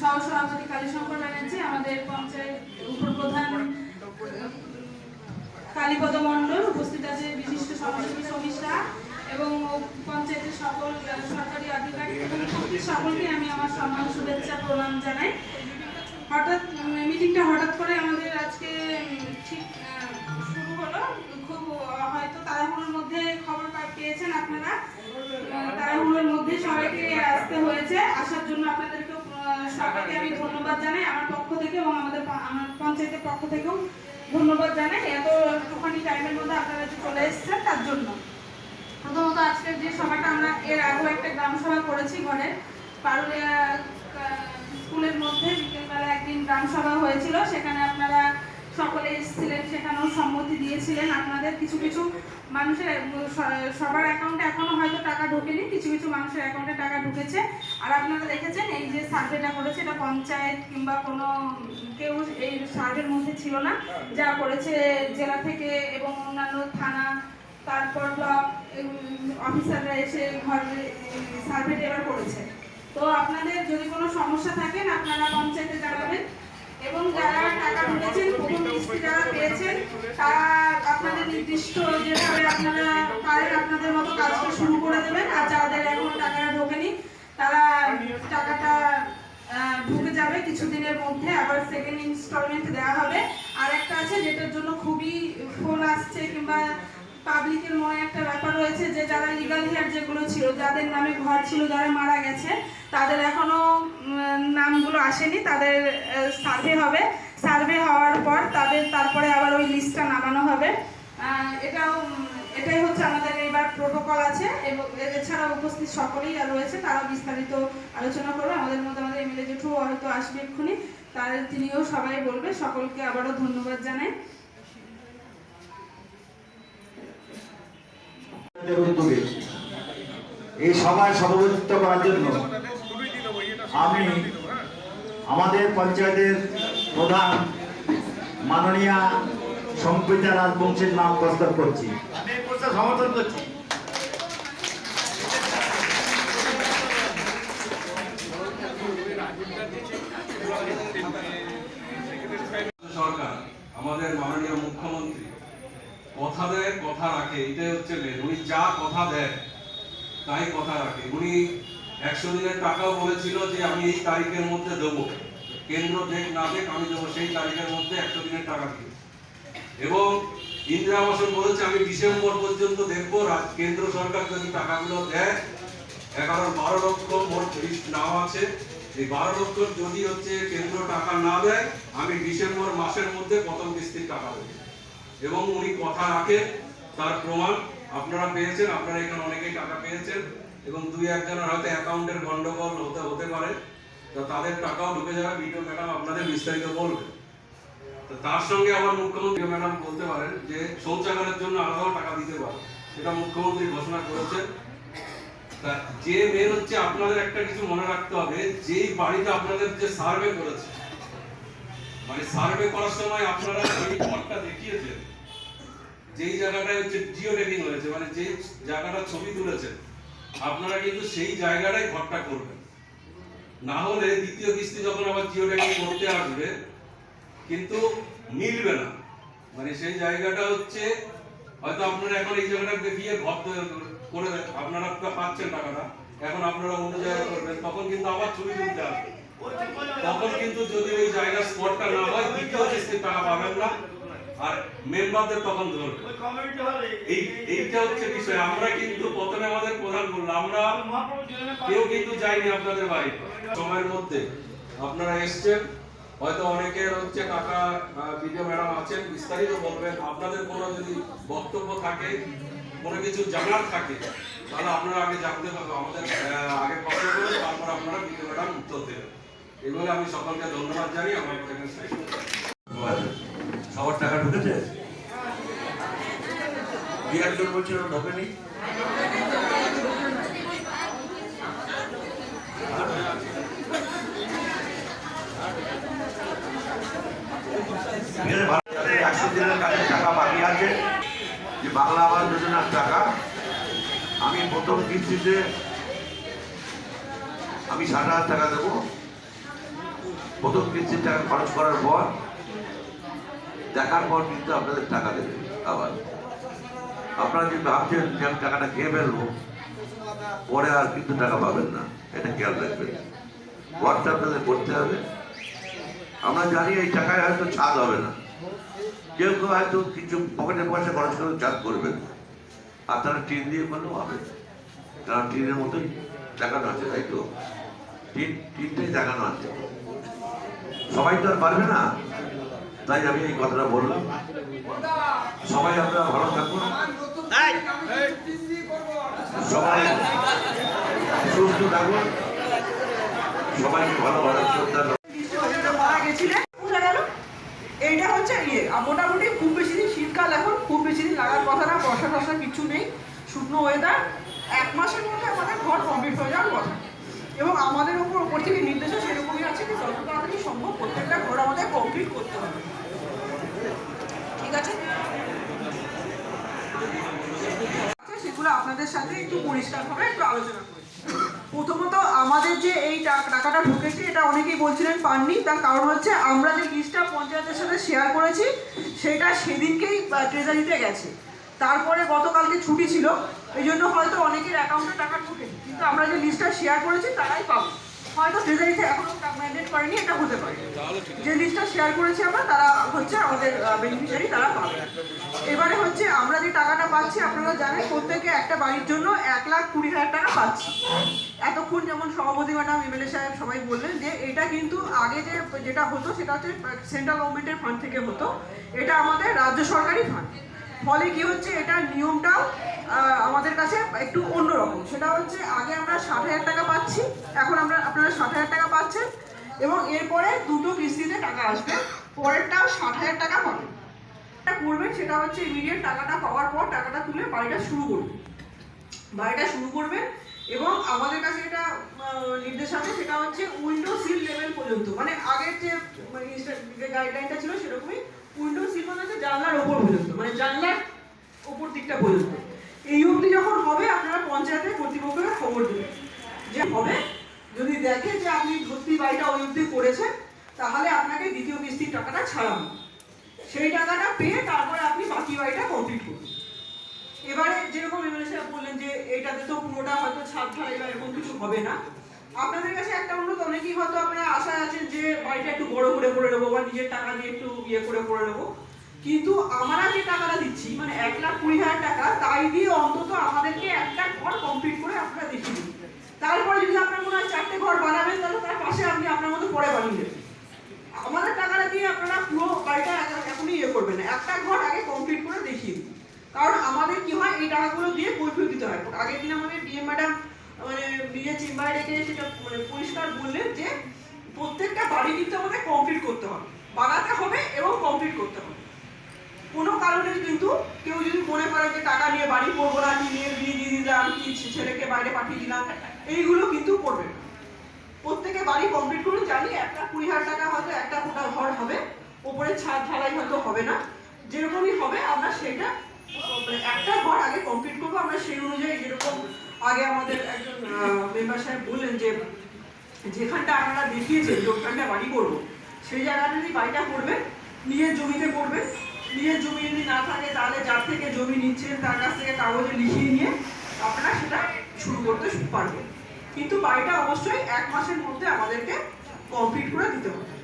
সহসভাপতি কালীশঙ্কর ব্যানার্জি, আমাদের পঞ্চায়েত উপপ্রধান কালীপদ মণ্ডল উপস্থিত আছে বিশিষ্ট সমাজসেবী সমীশ এবং পঞ্চায়েতের সকল সরকারি আধিকারিক সকলকে আমি আমার সম্মান শুভেচ্ছা প্রণাম জানাই। হঠাৎ মিটিংটা হঠাৎ করে আমাদের আজকে ঠিক সবাইকে আমি ধন্যবাদ জানাই আমার পক্ষ থেকে এবং আমাদের আমার পঞ্চায়েতের পক্ষ থেকেও ধন্যবাদ জানাই। এত একটুখানি টাইমের মধ্যে আপনারা চলে এসেছেন, তার জন্য। প্রথমত আজকের যে সভাটা আমরা এর আগেও একটা গ্রাম সভা করেছি ঘরে। পারুলিয়া স্কুলের মধ্যে বিকেলবেলা একদিন গ্রাম সভা হয়েছিল। সেখানে আপনারা সকলে এসেছিলেন, সেখানেও সম্মতি দিয়েছিলেন। আপনাদের কিছু কিছু মানুষের সবার অ্যাকাউন্টে এখনও হয়তো টাকা ঢোকেনি, কিছু কিছু মানুষের অ্যাকাউন্টে টাকা ঢুকেছে। আর আপনারা দেখেছেন, এই যে সার্ভেটা করেছে, এটা পঞ্চায়েত কিংবা কোনো কেউ এই সার্ভের মধ্যে ছিল না, যা করেছে জেলা থেকে এবং অন্যান্য থানা, তারপর ব্লক অফিসাররা এসে ঘরে সার্ভে এবার করেছে। তো আপনাদের যদি কোনো সমস্যা থাকেন আপনারা পঞ্চায়েতে জানাবেন পেয়েছেন তারা আপনাদের নির্দিষ্ট যেভাবে আপনারা পারেন আপনাদের মতো কাজটা শুরু করে দেবেন। আর যাদের এখনও টাকাটা ঢোকেনি তারা টাকাটা ঢুকে যাবে কিছুদিনের মধ্যে। আবার সেকেন্ড ইনস্টলমেন্ট দেওয়া হবে। আর একটা আছে যেটার জন্য খুবই ফোন আসছে কিংবা পাবলিকের মনে একটা ব্যাপার রয়েছে যে যারা লিগাল হেয়ার যেগুলো ছিল যাদের নামে ঘর ছিল যারা মারা গেছে তাদের এখনও উম, নামগুলো আসেনি। তাদের সার্ভে হবে। সার্ভে হওয়ার পর তাদের তারপরে আবার ওই লিস্টটা নামানো হবে। এটাও এটাই হচ্ছে আমাদের এবার প্রোটোকল আছে এবং এছাড়া উপস্থিত সকলেই রয়েছে তারা বিস্তারিত আলোচনা করবে। আমাদের মধ্যে আমাদের এমএলএ জেঠু হয়তো আসবে এক্ষুনি। তার, তিনিও সবাই বলবে। সকলকে আবারও ধন্যবাদ জানাই। এই সভায় সভাপতিত্ব করার জন্য আমি আমাদের পঞ্চায়েতের প্রধান মাননীয়া সম্পিতা রাজবংশের নাম প্রস্তাব করছি। আমি এই প্রস্তাব সমর্থন করছি। সরকার আমাদের মাননীয় মুখ্যমন্ত্রী কথা দেয় কথা রাখে এটাই হচ্ছে মেন উনি যা কথা দেয় তাই কথা রাখে। উনি একশো দিনের টাকাও বলেছিল যে আমি এই তারিখের মধ্যে দেবো। কেন্দ্র দেখ না দেখ আমি দেবো সেই তারিখের মধ্যে একশো দিনের টাকা দিয়ে এবং ইন্দিরা আবাসন বলেছে, আমি ডিসেম্বর পর্যন্ত দেখব কেন্দ্র সরকার যদি টাকাগুলো দেয়, এগারো, বারো লক্ষ মোট লিস্ট নাম আছে। এই বারো লক্ষ যদি হচ্ছে কেন্দ্র টাকা না দেয়, আমি ডিসেম্বর মাসের মধ্যে প্রথম কিস্তির টাকা দেবো। এবং উনি কথা রাখে, তার প্রমাণ আপনারা পেয়েছেন, আপনারা এখানে অনেকেই টাকা পেয়েছেন, এবং দুই একজনের হয়তো অ্যাকাউন্টের গন্ডগোল হতে হতে পারে। তো তাদের টাকাও ঢুকে যাবে বিডিও ম্যাডাম আপনাদের বিস্তারিত বলবে। তো তার সঙ্গে আবার মুখ্যমন্ত্রী ম্যাডাম বলতে পারেন যে, শৌচাগারের জন্য আলাদাও টাকা দিতে পারে। এটা মুখ্যমন্ত্রী ঘোষণা করেছেন। তা যে মেন হচ্ছে আপনাদের একটা কিছু মনে রাখতে হবে, যেই বাড়িটা আপনাদের যে সার্ভে করেছে মানে সার্ভে করার সময় আপনারা এই ঘরটা দেখিয়েছেন। যেই জায়গাটায় হচ্ছে জিও ট্যাগিং হয়েছে মানে যে জায়গাটা ছবি তুলেছেন, আপনারা কিন্তু সেই জায়গাটাই ঘরটা করবেন। না হলে দ্বিতীয় কিস্তি যখন আবার জিও ট্যাগিং করতে আসবে, কিন্তু মিলবে না। মানে সেই জায়গাটা হচ্ছে, হয়তো আপনারা এখন এই জায়গাটা দেখিয়ে ঘর করে আপনারা তো পাচ্ছেন টাকাটা, এখন আপনারা অন্য জায়গায় করবেন, তখন কিন্তু আবার ছবি তুলতে আসবে। তখন কিন্তু যদি ওই জায়গার স্পটটা না হয়, দ্বিতীয় কিস্তির টাকা পাবেন না। আর মেম্বারদের তখন ধরবে এই এইটা হচ্ছে বিষয়। আমরা কিন্তু প্রথমে আমাদের প্রধান বললাম আমরা কেউ কিন্তু যাইনি আপনাদের বাড়ি। সময়ের মধ্যে আপনারা এসছেন হয়তো অনেকের হচ্ছে কাকা বিডিও ম্যাডাম আছেন বিস্তারিত বলবেন। আপনাদের কোনো যদি বক্তব্য থাকে কোনো কিছু জানার থাকে তাহলে আপনারা আগে জানতে পারবেন আমাদের আগে কথা বলে তারপর আপনারা বিডিও ম্যাডাম উত্তর দেবেন। এগুলো আমি সকলকে ধন্যবাদ জানি আমার। সবার টাকা ঢুকেছে? ঢোকেনি বাকি আছে, যে বাংলা টাকা, আমি প্রথম কিস্তিতে আমি ষাট হাজার টাকা দেবো। প্রথম কিস্তির টাকা খরচ করার পর দেখার পর কিন্তু আপনাদের টাকা দেবে আবার। আপনারা যদি ভাবছেন যে আমি টাকাটা খেয়ে ফেলব, পরে আর কিন্তু টাকা পাবেন না। এটা খেয়াল রাখবেন। ওয়ার্কটা আপনাদের করতে হবে। আমরা জানি এই টাকায় হয়তো ছাদ হবে না। কেউ কেউ হয়তো কিছু পকেটে পয়সা খরচ করে চাষ করবেন। আর তারা টিন দিয়ে করলেও হবে। কারণ টিনের মতোই দেখানো আছে, তাই তো? টিন, টিনটাই দেখানো আছে। সবাই তো আর পারবে না? তাই আমি এই কথাটা বললাম। সবাই আপনারা ভালো থাকুন। সবাই সুস্থ থাকুন। সবাইকে ভালো ভালো শ্রদ্ধা এইটা হচ্ছে ইয়ে। মোটামুটি খুব বেশি দিন শীতকাল এখন খুব বেশি দিন লাগার কথা না বর্ষা টর্ষা কিছু নেই শুকনো ওয়েদার এক মাসের মধ্যে আমাদের ঘর কমপ্লিট হয়ে যাওয়ার কথা। এবং আমাদের উপর উপর থেকে নির্দেশও সেরকমই আছে যে যত তাড়াতাড়ি সম্ভব প্রত্যেকটা ঘর আমাদের কমপ্লিট করতে হবে। ঠিক আছে? আচ্ছা, সেগুলো আপনাদের সাথে একটু পরিষ্কারভাবে একটু আলোচনা করি। প্রথমত আমাদের যে এই টাকাটা ঢুকেছে এটা অনেকেই বলছিলেন পাননি। তার কারণ হচ্ছে আমরা যে লিস্টটা পঞ্চায়েতের সাথে শেয়ার করেছি সেটা সেদিনকেই ট্রেজারিতে গেছে। তারপরে গতকালকে ছুটি ছিল এই জন্য হয়তো অনেকের অ্যাকাউন্টে টাকা ঢুকেনি। কিন্তু আমরা যে লিস্টটা শেয়ার করেছি তারাই পাবো। হয়তো ট্রেজারিতে এখনও ম্যান্ডেট করেনি এটা হতে পারে। যে লিস্টটা শেয়ার করেছি আমরা তারা হচ্ছে আমাদের বেনিফিশিয়ারি তারা পাবে। এবারে হচ্ছে আমরা যে টাকাটা পাচ্ছি আপনারা জানেন প্রত্যেকে একটা বাড়ির জন্য এক লাখ কুড়ি হাজার টাকা পাচ্ছি। এতক্ষণ যেমন সভাপতি ম্যাডাম এমএলএ সাহেব সবাই বললেন যে এটা কিন্তু আগে যে যেটা হতো সেটা হচ্ছে সেন্ট্রাল গভর্নমেন্টের ফান্ড থেকে হতো। এটা আমাদের রাজ্য সরকারি ফান্ড ফলে কি হচ্ছে এটা নিয়মটাও আহ, আমাদের কাছে একটু অন্যরকম সেটা হচ্ছে আগে আমরা ষাট হাজার টাকা পাচ্ছি, এখন আমরা আপনারা ষাট হাজার টাকা পাচ্ছেন এবং এরপরে দুটো কিস্তিতে টাকা আসবে পরেরটাও ষাট হাজার টাকা হবে। করবেন সেটা হচ্ছে ইমিডিয়েট টাকাটা পাওয়ার পর টাকাটা তুলে বাড়িটা শুরু করবেন। বাড়িটা শুরু করবেন এবং আমাদের কাছে এটা নির্দেশ আছে সেটা হচ্ছে উইন্ডো সিল লেভেল পর্যন্ত। মানে আগের যে মানে গাইডলাইনটা ছিল সেরকমই উইন্ডো সিল মানে জানলার ওপর পর্যন্ত মানে জানলার ওপর দিকটা পর্যন্ত। এই অবধি যখন হবে, আপনারা পঞ্চায়েতের কর্তৃপক্ষকে খবর দেবেন। যে হবে, যদি দেখে যে আপনি ভর্তি বাড়িটা ওই অবধি করেছেন, তাহলে আপনাকে দ্বিতীয় কিস্তির টাকাটা ছাড়ানো সেই টাকাটা পেয়ে তারপরে আপনি বাকি বাড়িটা কমপ্লিট করবেন এবারে যেরকম এমএলএ সাহেব বললেন যে এইটাতে তো পুরোটা হয়তো ছাদ ঢালাই বা এরকম কিছু হবে না। আপনাদের কাছে একটা অনুরোধ, অনেকেই হয়তো আপনারা আশায় আছেন যে, বাড়িটা একটু বড় করে করে নেব বা নিজের টাকা দিয়ে একটু ইয়ে করে করে নেব। কিন্তু আমরা যে টাকাটা দিচ্ছি মানে এক লাখ কুড়ি হাজার টাকা তাই দিয়ে অন্তত আমাদেরকে একটা ঘর কমপ্লিট করে আপনারা দেখিয়ে দিন তারপরে যদি আপনার মনে হয় চারটে ঘর বানাবেন তাহলে তার পাশে আপনি আপনার মতো পরে বানিয়ে দেবেন আমাদের টাকাটা দিয়ে আপনারা পুরো বাড়িটা এক- এখনই ইয়ে করবেন না একটা ঘর আগে কমপ্লিট করে দেখিয়ে দিন কারণ আমাদের কি হয় এই টাকাগুলো দিয়ে কৈফিয়ত দিতে হয় আগের দিন ডিএম ম্যাডাম মানে নিজের চেম্বারে রেখে সেটা মানে পরিষ্কার বললেন যে প্রত্যেকটা বাড়ি কিন্তু আমাদের কমপ্লিট করতে হবে। বানাতে হবে এবং কমপ্লিট করতে হবে। কোনো কারণে কিন্তু কেউ যদি মনে করে যে টাকা নিয়ে বাড়ি করব না কি নিয়ে বিয়ে দিয়ে দিলাম, কি ছেলেকে বাইরে পাঠিয়ে দিলাম, এইগুলো কিন্তু করবে না। প্রত্যেকে বাড়ি কমপ্লিট করুন জানি একটা কুড়ি হাজার টাকা হয়তো একটা গোটা ঘর হবে, ওপরে ছাদ ঢালাই হয়তো হবে না। যেরকমই হবে, আমরা সেটা একটা ঘর আগে কমপ্লিট করব, আমরা সেই অনুযায়ী যেরকম আগে আমাদের একজন মেম্বার সাহেব বললেন যে, যেখানটা আপনারা দেখিয়েছেন যে ওখানটা বাড়ি করব, সেই জায়গাটাতেই বাড়িটা করবেন নিজের জমিতে করবেন নিজের জমি যদি না থাকে, তাহলে যার থেকে জমি নিচ্ছেন, তার কাছ থেকে কাগজে লিখিয়ে নিয়ে আপনারা সেটা শুরু করতে পারবেন। কিন্তু বাড়িটা অবশ্যই এক মাসের মধ্যে আমাদেরকে কমপ্লিট করে দিতে হবে।